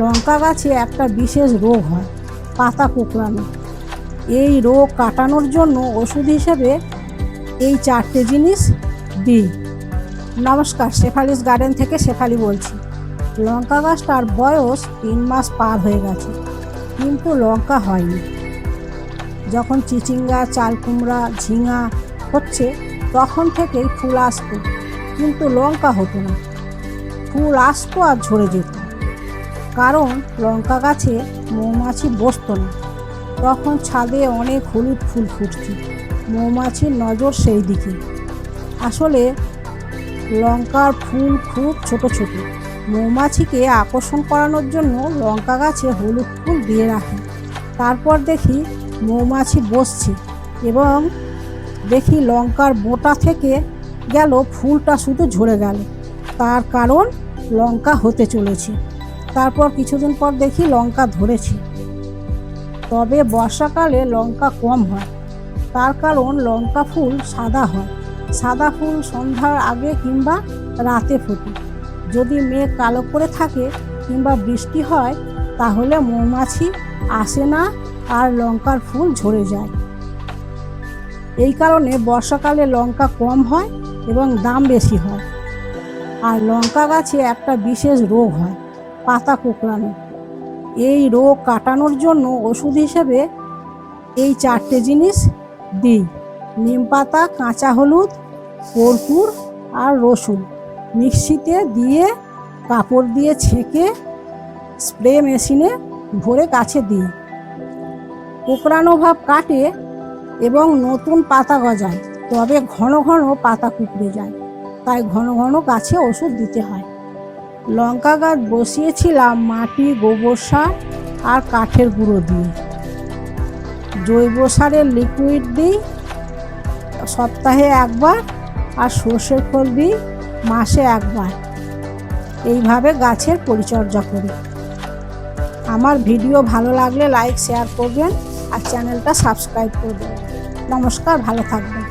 লঙ্কা গাছে একটা বিশেষ রোগ হয়, পাতা কুকড়ানো। এই রোগ কাটানোর জন্য ওষুধ হিসেবে এই চারটে জিনিস দিই। নমস্কার, শেফালিস গার্ডেন থেকে শেফালি বলছি। লঙ্কা গাছটার বয়স তিন মাস পার হয়ে গেছে, কিন্তু লঙ্কা হয়নি। যখন চিচিঙ্গা চাল কুমড়া ঝিঙা হচ্ছে, তখন থেকেই ফুল আসতো, কিন্তু লঙ্কা হতো না। ফুল আসতো আর ঝরে যেত। কারণ লঙ্কা গাছে মৌমাছি বসতো না। তখন ছাদে অনেক হলুদ ফুল ফুটছে মৌমাছির নজর সেই দিকে। আসলে লঙ্কার ফুল খুব ছোট ছোট। মৌমাছিকে আকর্ষণ করানোর জন্য লঙ্কা গাছে হলুদ ফুল দিয়ে রাখে। তারপর দেখি মৌমাছি বসছে এবং দেখি লঙ্কার বোটা থেকে গেল ফুলটা শুধু ঝরে গেল। তার কারণ লঙ্কা হতে চলেছে। তারপর কিছুদিন পর দেখি লঙ্কা ধরেছে। তবে বর্ষাকালে লঙ্কা কম হয়। তার কারণ লঙ্কা ফুল সাদা হয়। সাদা ফুল সন্ধ্যার আগে কিংবা রাতে ফোটে। যদি মেঘ কালো করে থাকে কিংবা বৃষ্টি হয়, তাহলে মৌমাছি আসে না আর লঙ্কার ফুল ঝরে যায়। এই কারণে বর্ষাকালে লঙ্কা কম হয় এবং দাম বেশি হয়। আর লঙ্কা গাছে একটা বিশেষ রোগ হয়। পাতা কুকড়ানো। এই রোগ কাটানোর জন্য ওষুধ হিসেবে এই চারটে জিনিস দিই। নিম পাতা, কাঁচা হলুদ, কর্পূর আর রসুন। মিক্সিতে দিয়ে কাপড় দিয়ে ছেঁকে স্প্রে মেশিনে ভরে গাছে দিই। কোকড়ানো ভাব কাটে এবং নতুন পাতা গজায়, তবে ঘন ঘন পাতা কুকড়ে যায়। তাই ঘন ঘন গাছে ওষুধ দিতে হয়। লঙ্কা গাছ বসিয়েছিলাম মাটি, গোবর সার আর কাঠের গুঁড়ো দিয়ে। জৈব সারের লিকুইড দিই, সপ্তাহে একবার আর সর্ষের খোল দিই, মাসে একবার। এইভাবে গাছের পরিচর্যা করি। আমার ভিডিও ভালো লাগলে লাইক শেয়ার করবেন আর চ্যানেলটা সাবস্ক্রাইব করবেন। নমস্কার, ভালো থাকবেন।